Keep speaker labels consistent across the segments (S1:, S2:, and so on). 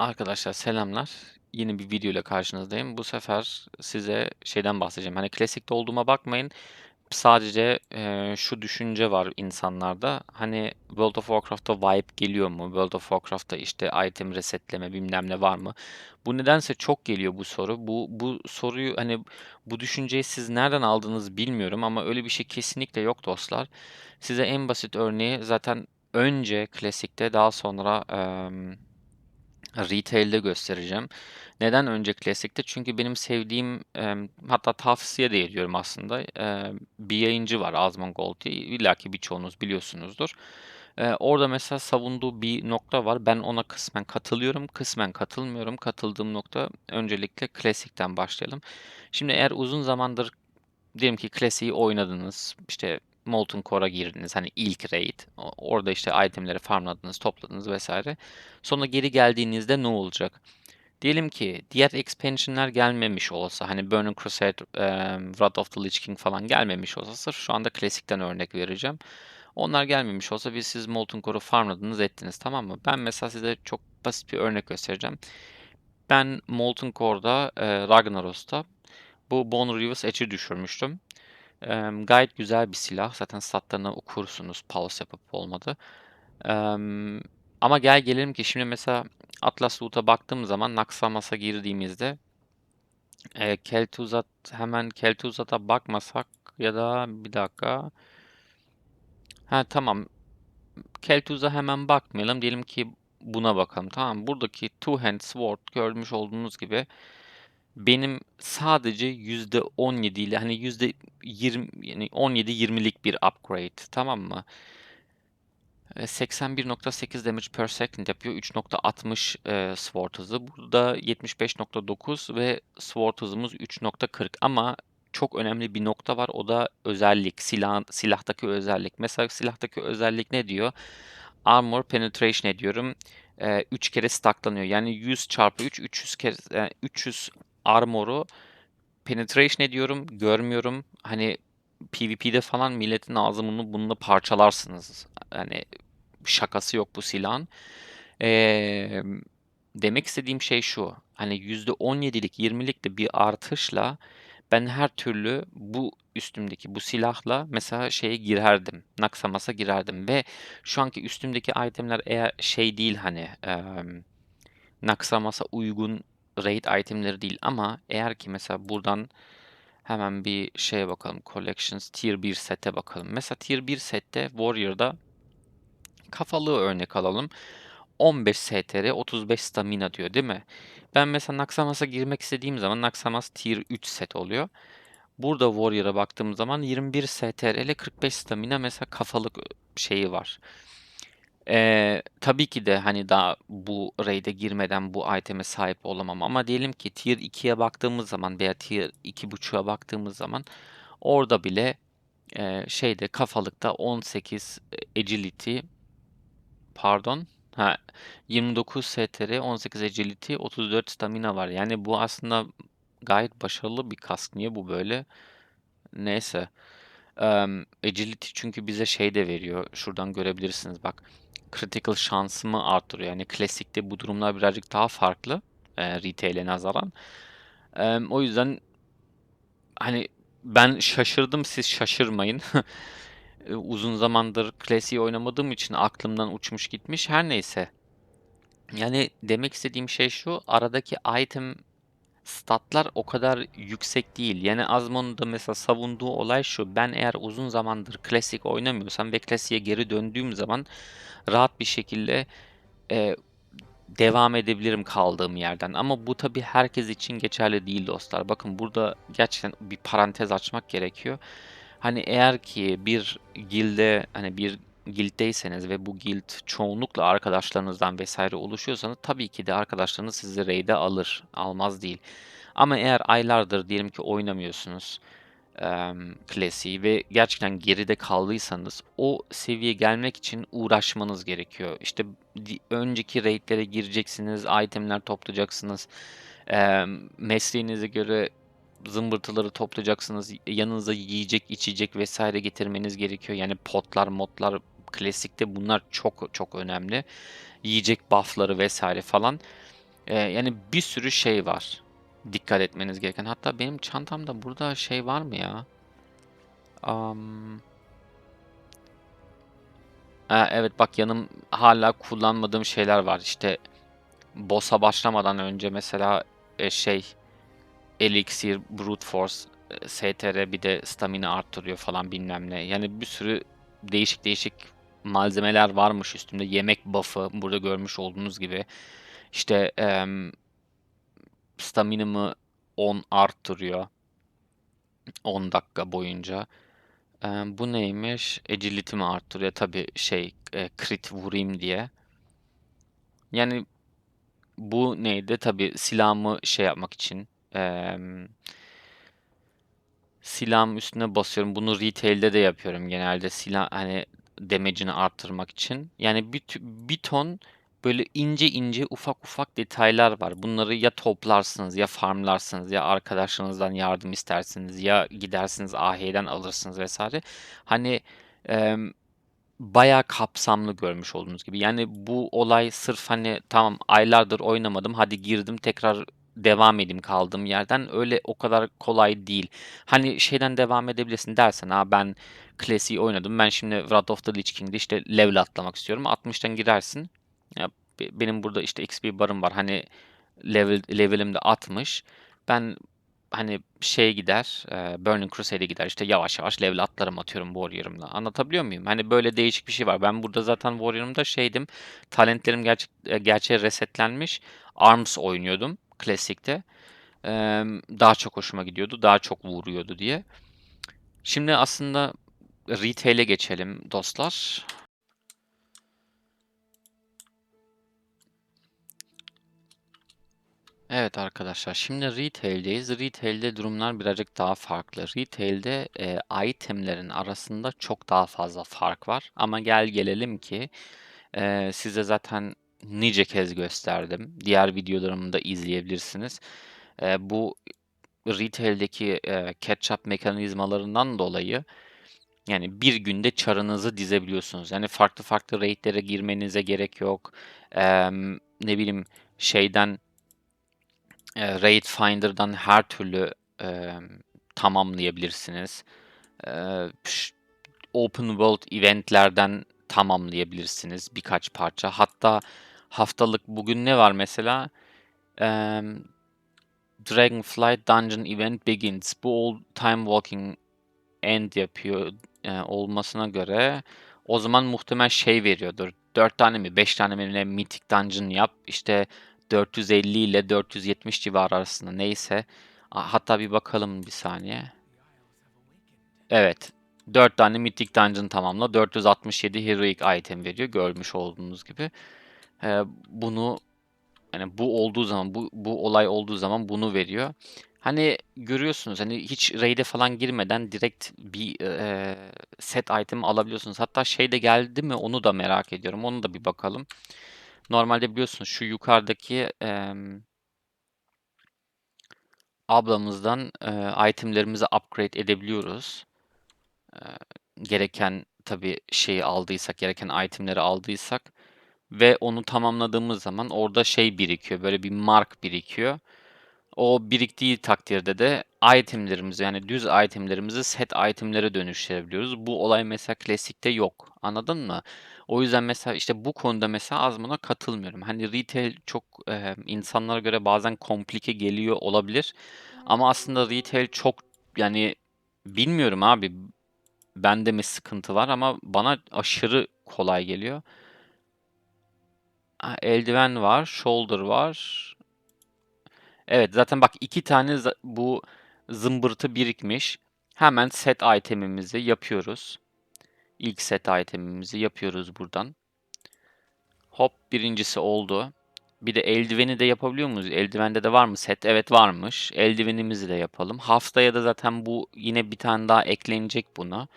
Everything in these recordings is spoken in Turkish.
S1: Arkadaşlar selamlar. Yeni bir video ile karşınızdayım. Bu sefer size şeyden bahsedeceğim. Hani klasikte olduğuma bakmayın. Sadece eee, şu düşünce var insanlarda. Hani World of Warcraft'ta vibe geliyor mu? World of Warcraft'ta işte item resetleme bilmem ne var mı? Bu nedense çok geliyor bu soru. Bu bu soruyu hani bu düşünceyi siz nereden aldınız bilmiyorum ama öyle bir şey kesinlikle yok dostlar. Size en basit örneği zaten önce klasikte daha sonra eee Retail'de göstereceğim. Neden önce klasikte? Çünkü benim sevdiğim em, hatta tavsiye de ediyorum aslında. em, bir yayıncı var Asmongold diye. İlla ki birçoğunuz biliyorsunuzdur. E, orada mesela savunduğu bir nokta var. Ben ona kısmen katılıyorum, kısmen katılmıyorum. Katıldığım nokta öncelikle klasikten başlayalım. Şimdi eğer uzun zamandır diyelim ki klasiği oynadınız. işte Molten Core'a girdiniz. Hani ilk raid. Orada işte itemleri farmladınız, topladınız vesaire. Sonra geri geldiğinizde ne olacak? Diyelim ki diğer expansion'lar gelmemiş olsa hani Burning Crusade, em, Wrath of the Lich King falan gelmemiş olsa sırf şu anda klasikten örnek vereceğim. Onlar gelmemiş olsa biz siz Molten Core'u farmladınız ettiniz tamam mı? Ben mesela size çok basit bir örnek göstereceğim. Ben Molten Core'da, e, Ragnaros'ta bu Bone Reavers Edge'i düşürmüştüm. Em, gayet güzel bir silah. Zaten statlarını okursunuz pause yapıp olmadı. Em, ama gel gelelim ki şimdi mesela Atlas Loot'a baktığım zaman Naxxramas'a girdiğimizde e, Kel'Thuzad hemen Kel'Thuzad'a bakmasak ya da bir dakika. Ha tamam. Kel'Thuzad'a hemen bakmayalım. Diyelim ki buna bakalım. Tamam. Buradaki Two Hand Sword görmüş olduğunuz gibi benim sadece %17 ile hani %20 yani 17-20'lik bir upgrade tamam mı? E, 81.8 damage per second yapıyor. 3.60 e, sword hızı. Burada 75.9 ve sword hızımız 3.40 ama çok önemli bir nokta var. O da özellik. Silah, silahtaki özellik. Mesela silahtaki özellik ne diyor? Armor penetration ediyorum. 3 kere stacklanıyor. Yani 100 çarpı 3 300 kere e, 300 armoru penetration ediyorum. Görmüyorum. Hani PvP'de falan milletin ağzını bununla parçalarsınız. Yani şakası yok bu silahın. Ee, demek istediğim şey şu. Hani %17'lik 20'lik de bir artışla ben her türlü bu üstümdeki bu silahla mesela şeye girerdim. Naksamas'a girerdim ve şu anki üstümdeki itemler eğer şey değil hani e, Naksamas'a uygun raid itemleri değil ama eğer ki mesela buradan hemen bir şeye bakalım. Collections Tier 1 sete bakalım. Mesela Tier 1 sette Warrior'da kafalığı örnek alalım. 15 STR 35 stamina diyor değil mi? Ben mesela Naksamas'a girmek istediğim zaman Naksamas Tier 3 set oluyor. Burada Warrior'a baktığım zaman 21 STR ile 45 stamina mesela kafalık şeyi var. Ee, tabii ki de hani daha bu raid'e girmeden bu iteme sahip olamam ama diyelim ki tier 2'ye baktığımız zaman veya tier 2.5'a baktığımız zaman orada bile e, şeyde kafalıkta 18 agility pardon ha 29 STR 18 agility 34 stamina var. Yani bu aslında gayet başarılı bir kask. Niye bu böyle? Neyse. Em, agility çünkü bize şey de veriyor. Şuradan görebilirsiniz bak critical şansımı arttırıyor. Yani klasikte bu durumlar birazcık daha farklı e, retail'e nazaran. E, o yüzden hani ben şaşırdım siz şaşırmayın. E, Uzun zamandır klasiği oynamadığım için aklımdan uçmuş gitmiş. Her neyse. Yani demek istediğim şey şu. Aradaki item statlar o kadar yüksek değil. Yani Azmon'un da mesela savunduğu olay şu. Ben eğer uzun zamandır klasik oynamıyorsam ve klasiğe geri döndüğüm zaman rahat bir şekilde e, devam edebilirim kaldığım yerden. Ama bu tabii herkes için geçerli değil dostlar. Bakın burada gerçekten bir parantez açmak gerekiyor. Hani eğer ki bir gilde hani bir guilddeyseniz ve bu guild çoğunlukla arkadaşlarınızdan vesaire oluşuyorsanız tabii ki de arkadaşlarınız sizi raid'e alır. Almaz değil. Ama eğer aylardır diyelim ki oynamıyorsunuz em, klasiği ve gerçekten geride kaldıysanız o seviyeye gelmek için uğraşmanız gerekiyor. İşte önceki raidlere gireceksiniz, itemler toplayacaksınız. Mesleğinize göre zımbırtıları toplayacaksınız. Yanınıza yiyecek, içecek vesaire getirmeniz gerekiyor. Yani potlar, modlar klasikte bunlar çok çok önemli. Yiyecek buff'ları vesaire falan. Eee, yani bir sürü şey var dikkat etmeniz gereken. Hatta benim çantamda burada şey var mı ya? Am. Ha, evet bak yanım hala kullanmadığım şeyler var. İşte boss'a başlamadan önce mesela e, şey Elixir, Brute Force, e, STR bir de stamina arttırıyor falan bilmem ne. Yani bir sürü değişik değişik malzemeler varmış üstümde. Yemek buff'ı burada görmüş olduğunuz gibi. İşte em, staminamı 10 arttırıyor. 10 dakika boyunca. Em, bu neymiş? Agility'mi arttırıyor. Tabii şey e, crit vurayım diye. Yani bu neydi? Tabii silahımı şey yapmak için. Em, silahım üstüne basıyorum. Bunu retail'de de yapıyorum genelde. Silah hani damage'ini arttırmak için. Yani bir, bir ton böyle ince ince ufak ufak detaylar var. Bunları ya toplarsınız ya farmlarsınız ya arkadaşlarınızdan yardım istersiniz ya gidersiniz AH'den alırsınız vesaire. Hani em, bayağı kapsamlı görmüş olduğunuz gibi. Yani bu olay sırf hani tamam aylardır oynamadım hadi girdim tekrar devam edeyim kaldığım yerden öyle o kadar kolay değil. Hani şeyden devam edebilirsin dersen ha ben klasiği oynadım ben şimdi Wrath of the Lich King'de işte level atlamak istiyorum 60'tan girersin. Ya be- benim burada işte XP barım var hani level levelim de 60. Ben hani şey gider, e, Burning Crusade'e gider işte yavaş yavaş level atlarım atıyorum Warrior'ımla. Anlatabiliyor muyum? Hani böyle değişik bir şey var. Ben burada zaten Warrior'ımda şeydim, talentlerim gerçek, e, gerçeğe resetlenmiş. Arms oynuyordum klasikte. E, daha çok hoşuma gidiyordu, daha çok vuruyordu diye. Şimdi aslında retail'e geçelim dostlar. Evet arkadaşlar şimdi retail'deyiz. Retail'de durumlar birazcık daha farklı. Retail'de e, itemlerin arasında çok daha fazla fark var. Ama gel gelelim ki e, size zaten nice kez gösterdim. Diğer videolarımı da izleyebilirsiniz. E, bu retail'deki e, catch-up mekanizmalarından dolayı yani bir günde çarınızı dizebiliyorsunuz. Yani farklı farklı raidlere girmenize gerek yok. E, ne bileyim şeyden e, Raid Finder'dan her türlü e, tamamlayabilirsiniz. E, open World eventlerden tamamlayabilirsiniz birkaç parça. Hatta haftalık bugün ne var mesela? E, Dragonflight Dungeon Event Begins. Bu All Time Walking End yapıyor e, olmasına göre o zaman muhtemel şey veriyordur. 4 tane mi 5 tane mi ne Mythic Dungeon yap. İşte 450 ile 470 civarı arasında neyse. Hatta bir bakalım bir saniye. Evet. 4 tane Mythic Dungeon tamamla. 467 Heroic item veriyor. Görmüş olduğunuz gibi. Ee, bunu yani bu olduğu zaman bu, bu olay olduğu zaman bunu veriyor. Hani görüyorsunuz hani hiç raid'e falan girmeden direkt bir e, set item alabiliyorsunuz. Hatta şey de geldi mi onu da merak ediyorum. Onu da bir bakalım. Normalde biliyorsunuz şu yukarıdaki em, ablamızdan e, itemlerimizi upgrade edebiliyoruz. E, gereken tabii şeyi aldıysak, gereken itemleri aldıysak ve onu tamamladığımız zaman orada şey birikiyor. Böyle bir mark birikiyor. O biriktiği takdirde de itemlerimizi yani düz itemlerimizi set itemlere dönüştürebiliyoruz. Bu olay mesela klasikte yok. Anladın mı? O yüzden mesela işte bu konuda mesela az buna katılmıyorum. Hani retail çok e, insanlara göre bazen komplike geliyor olabilir. Ama aslında retail çok yani bilmiyorum abi. Bende mi sıkıntı var ama bana aşırı kolay geliyor. Eldiven var, shoulder var. Evet zaten bak iki tane bu zımbırtı birikmiş. Hemen set itemimizi yapıyoruz. İlk set itemimizi yapıyoruz buradan. Hop birincisi oldu. Bir de eldiveni de yapabiliyor muyuz? Eldivende de var mı set? Evet varmış. Eldivenimizi de yapalım. Haftaya da zaten bu yine bir tane daha eklenecek buna.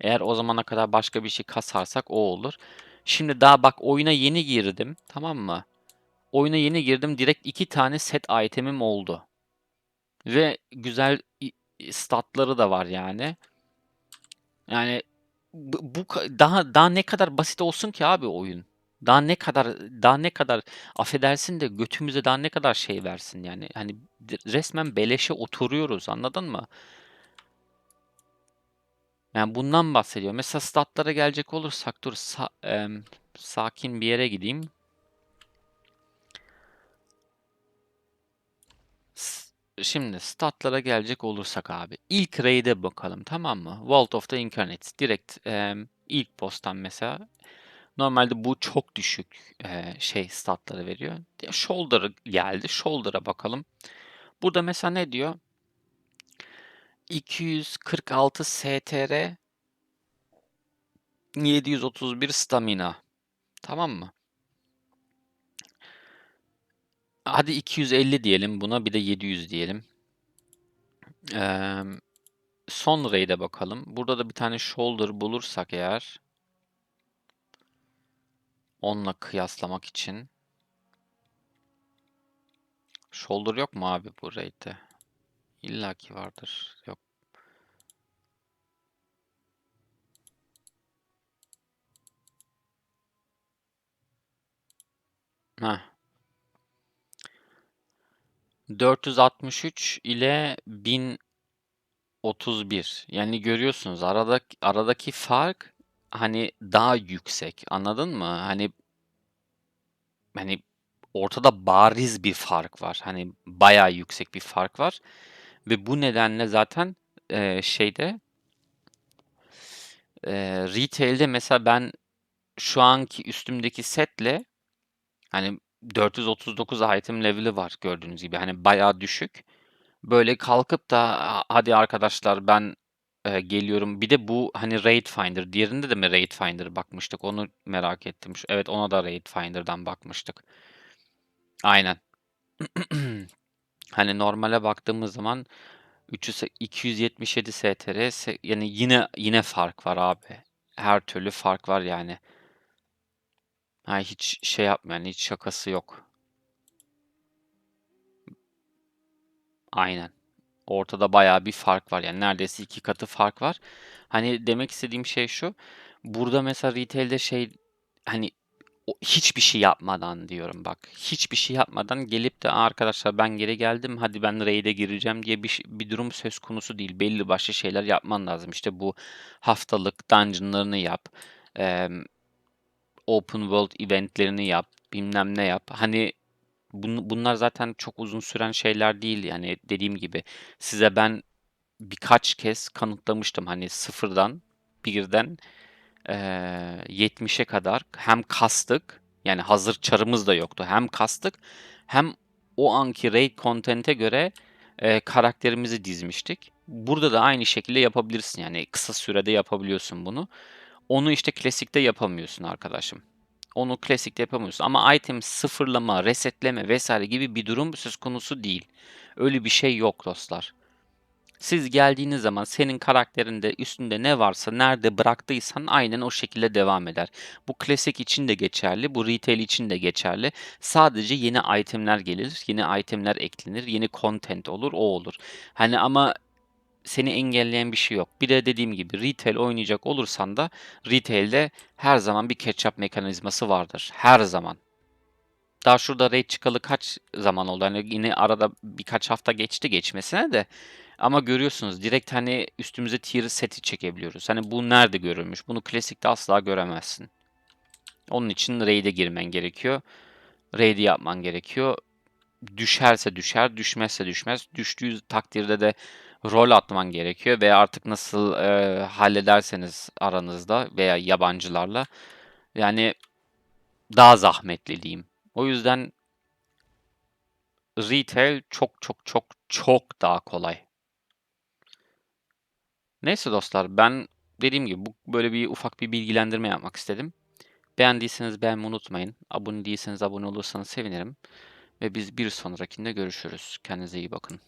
S1: Eğer o zamana kadar başka bir şey kasarsak o olur. Şimdi daha bak oyuna yeni girdim. Tamam mı? Oyuna yeni girdim. Direkt iki tane set itemim oldu. Ve güzel statları da var yani. Yani bu, daha daha ne kadar basit olsun ki abi oyun. Daha ne kadar daha ne kadar affedersin de götümüze daha ne kadar şey versin yani. Hani resmen beleşe oturuyoruz anladın mı? Yani bundan bahsediyor. Mesela statlara gelecek olursak dur sa em, sakin bir yere gideyim. Şimdi statlara gelecek olursak abi. ilk raid'e bakalım tamam mı? Vault of the Incarnates. Direkt em, ilk boss'tan mesela. Normalde bu çok düşük e, şey statları veriyor. Shoulder geldi. Shoulder'a bakalım. Burada mesela ne diyor? 246 STR 731 stamina. Tamam mı? Hadi 250 diyelim buna bir de 700 diyelim. Ee, son raid'e bakalım. Burada da bir tane shoulder bulursak eğer onunla kıyaslamak için. Shoulder yok mu abi bu raid'de? İlla ki vardır. Yok. Heh. 463 ile 1031. Yani görüyorsunuz aradaki aradaki fark hani daha yüksek. Anladın mı? Hani hani ortada bariz bir fark var. Hani bayağı yüksek bir fark var. Ve bu nedenle zaten e, şeyde e, retail'de mesela ben şu anki üstümdeki setle hani 439 item level'ı var gördüğünüz gibi. Hani bayağı düşük. Böyle kalkıp da hadi arkadaşlar ben e, geliyorum. Bir de bu hani Raid Finder. Diğerinde de mi Raid Finder bakmıştık? Onu merak ettim. Evet ona da Raid Finder'dan bakmıştık. Aynen. Hani normale baktığımız zaman 300, 277 STR yani yine yine fark var abi. Her türlü fark var yani. Ha, hiç şey yapmayan, hiç şakası yok. Aynen. Ortada bayağı bir fark var. Yani neredeyse iki katı fark var. Hani demek istediğim şey şu. Burada mesela retail'de şey hani hiçbir şey yapmadan diyorum bak. Hiçbir şey yapmadan gelip de arkadaşlar ben geri geldim hadi ben raid'e gireceğim diye bir, bir durum söz konusu değil. Belli başlı şeyler yapman lazım. İşte bu haftalık dungeon'larını yap. em, open world eventlerini yap. Bilmem ne yap. Hani bun- bunlar zaten çok uzun süren şeyler değil. Yani dediğim gibi size ben birkaç kez kanıtlamıştım. Hani sıfırdan, birden eee 70'e kadar hem kastık yani hazır çarımız da yoktu. Hem kastık hem o anki raid content'e göre eee, karakterimizi dizmiştik. Burada da aynı şekilde yapabilirsin. Yani kısa sürede yapabiliyorsun bunu. Onu işte klasikte yapamıyorsun arkadaşım. Onu klasikte yapamıyorsun. Ama item sıfırlama, resetleme vesaire gibi bir durum söz konusu değil. Öyle bir şey yok dostlar. Siz geldiğiniz zaman senin karakterinde üstünde ne varsa nerede bıraktıysan aynen o şekilde devam eder. Bu klasik için de geçerli, bu retail için de geçerli. Sadece yeni itemler gelir, yeni itemler eklenir, yeni content olur, o olur. Hani ama seni engelleyen bir şey yok. Bir de dediğim gibi retail oynayacak olursan da retail'de her zaman bir catch-up mekanizması vardır. Her zaman. Daha şurada raid çıkalı kaç zaman oldu? Hani yine arada birkaç hafta geçti geçmesine de. Ama görüyorsunuz direkt hani üstümüze tier seti çekebiliyoruz. Hani bu nerede görülmüş? Bunu klasikte asla göremezsin. Onun için raid'e girmen gerekiyor. Raid'i yapman gerekiyor. Düşerse düşer, düşmezse düşmez. Düştüğü takdirde de rol atman gerekiyor ve artık nasıl e, hallederseniz aranızda veya yabancılarla yani daha zahmetli diyeyim. O yüzden retail çok çok çok çok daha kolay. Neyse dostlar ben dediğim gibi bu böyle bir ufak bir bilgilendirme yapmak istedim. Beğendiyseniz beğenmeyi unutmayın. Abone değilseniz abone olursanız sevinirim. Ve biz bir sonrakinde görüşürüz. Kendinize iyi bakın.